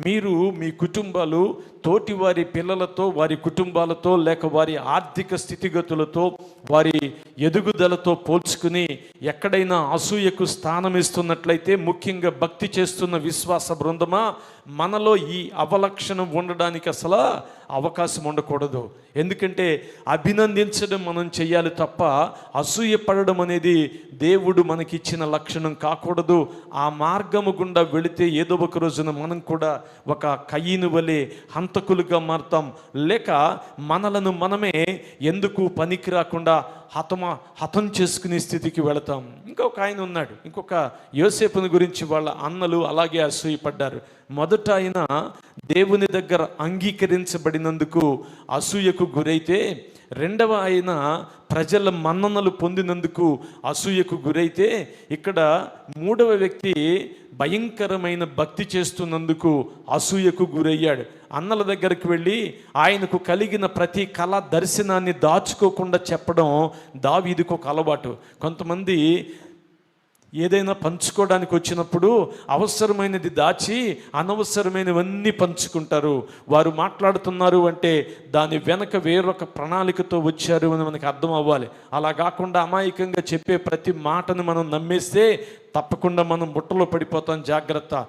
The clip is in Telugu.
మీరు మీ కుటుంబాలు తోటి వారి పిల్లలతో వారి కుటుంబాలతో లేక వారి ఆర్థిక స్థితిగతులతో వారి ఎదుగుదలతో పోల్చుకుని ఎక్కడైనా అసూయకు స్థానం ఇస్తున్నట్లయితే ముఖ్యంగా భక్తి చేస్తున్న విశ్వాస బృందమా? మనలో ఈ అవలక్షణం ఉండడానికి అసలు అవకాశం ఉండకూడదు. ఎందుకంటే అభినందించడం మనం చేయాలి తప్ప అసూయ పడడం అనేది దేవుడు మనకిచ్చిన లక్షణం కాకూడదు. ఆ మార్గము గుండా వెళితే ఏదో ఒక రోజున మనం కూడా ఒక కయ్యను వలె హంతకులుగా మారుతాం. లేక మనలను మనమే ఎందుకు పనికి రాకుండా హతమ హతం చేసుకునే స్థితికి వెళతాం. ఇంకొక ఆయన ఉన్నాడు. ఇంకొక యోసేపుని గురించి వాళ్ళ అన్నలు అలాగే అసూయపడ్డారు. మొదట ఆయన దేవుని దగ్గర అంగీకరించబడినందుకు అసూయకు గురైతే రెండవ ఆయన ప్రజల మన్ననలు పొందినందుకు అసూయకు గురైతే ఇక్కడ మూడవ వ్యక్తి భయంకరమైన భక్తి చేస్తున్నందుకు అసూయకు గురయ్యాడు. అన్నల దగ్గరికి వెళ్ళి ఆయనకు కలిగిన ప్రతి కళ దర్శనాన్ని దాచుకోకుండా చెప్పడం దావీదికి ఒక అలవాటు. కొంతమంది ఏదైనా పంచుకోవడానికి వచ్చినప్పుడు అవసరమైనది దాచి అనవసరమైనవన్నీ పంచుకుంటారు. వారు మాట్లాడుతున్నారు అంటే దాని వెనక వేరొక ప్రణాళికతో వచ్చారు అని మనకు అర్థం అవ్వాలి. అలా కాకుండా అమాయకంగా చెప్పే ప్రతి మాటను మనం నమ్మేస్తే తప్పకుండా మనం బుట్టలో పడిపోతాం. జాగ్రత్త.